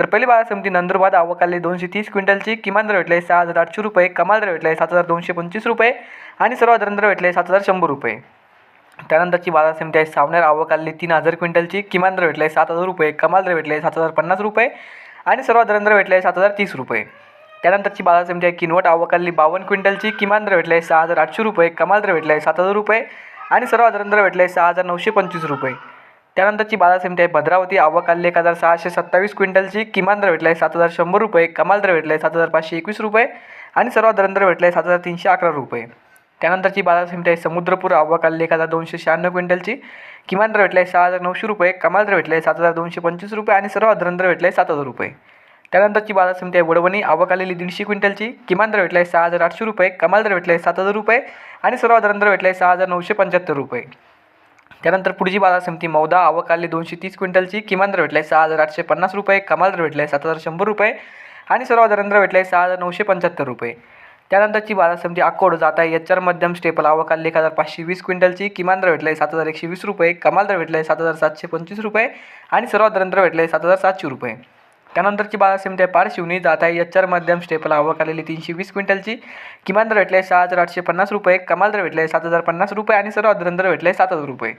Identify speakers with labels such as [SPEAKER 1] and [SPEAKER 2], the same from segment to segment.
[SPEAKER 1] तर पहिली बाजार समिती नंदुरबार आवक दोनशे तीस क्विंटलची किमान दर भेटले सहा हजार आठशे रुपये कमाल दर भेटले सात हजार दोनशे पंचवीस रुपये आणि सर्वात दर भेटले सात हजार शंभर रुपये. त्यानंतरची बाजार समिती आहे सावनेर आवक तीन हजार क्विंटलची किमान दर भेटले सात हजार रुपये कमाल दर भेटले सात हजार पन्नास रुपये आणि सर्वात दर भेटले सात हजार तीस रुपये. त्यानंतरची बाजार समिती आहे किनवट आवक बावन्न क्विंटलची किमान दर भेटले सहा हजार आठशे रुपये कमाल दर भेटले सात हजार रुपये आणि सर्वात दर भेटले सहा हजार नऊशे पंचवीस रुपये. त्यानंतरची बाजार समिती आहे भद्रावती. आवक आली एक हजार सहाशे सत्तावीस क्विंटलची. किमान दर भेटला आहे सात हजार शंभर रुपये. कमाल दर भेटला आहे सात हजार पाचशे एकवीस रुपये. आणि सर्वात दर भेटला आहे सात हजार तीनशे अकरा रुपये. त्यानंतरची बाजार समिती आहे समुद्रपूर. आवक आली एक हजार दोनशे शहाण्णव क्विंटलची. किमान दर भेटला आहे सहा हजार नऊशे रुपये. कमाल दर भेटला आहे सात हजार दोनशे पंचवीस रुपये. आणि सर्वात दर भेटला आहे सात हजार रुपये. त्यानंतरची बाजार समिती आहे वडवणी. आवक आलेली दीडशे क्विंटलची. किमान दर भेटला आहे सहा हजार आठशे रुपये. कमाल दर भेटला आहे सात हजार रुपये. आणि सर्वात दर भेटला आहे सहा हजार नऊशे पंच्याहत्तर रुपये. त्यानंतर पुढची बाजार समिती मौदा आवक आली दोनशे तीस क्विंटलची किमान दर भेटला आहे सहा हजार आठशे पन्नास रुपये कमाल दर भेटला आहे सात हजार शंभर रुपये आणि सर्वात दर भेटला आहे सहा हजार नऊशे पंच्याहत्तर रुपये. त्यानंतरची बाजार समिती अकोड जात आहे एच आर मध्यम स्टेपल आवक आली एक हजार पाचशे वीस क्विंटलची किमान दर भेटला आहे सात हजार एकशे वीस रुपये कमाल दर भेटला आहे सात हजार सातशे पंचवीस रुपये आणि सर्वात दर भेटला आहे सात हजार सातशे रुपये. त्यानंतरची बाजार समिती पारशिवनी जात आहे. एच आर मध्यम स्टेपल आवक आलेली तीनशे वीस क्विंटलची. किमान दर भेटले आहे सहा हजार आठशे पन्नास रुपये. कमाल दर भेटले सात हजार पन्नास रुपये आणि सर्वात दर भेटले सात हजार रुपये.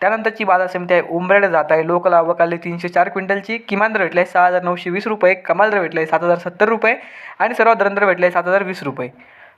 [SPEAKER 1] त्यानंतरची बाजार समिती आहे उंबरेड जात आहे. लोकल आवक आली तीनशे चार क्विंटलची. किमान दर भेटले आहे सहा हजार नऊशे वीस रुपये. कमाल दर भेटले सात हजार सत्तर रुपये आणि सर्वात दर भेटले सात हजार वीस रुपये.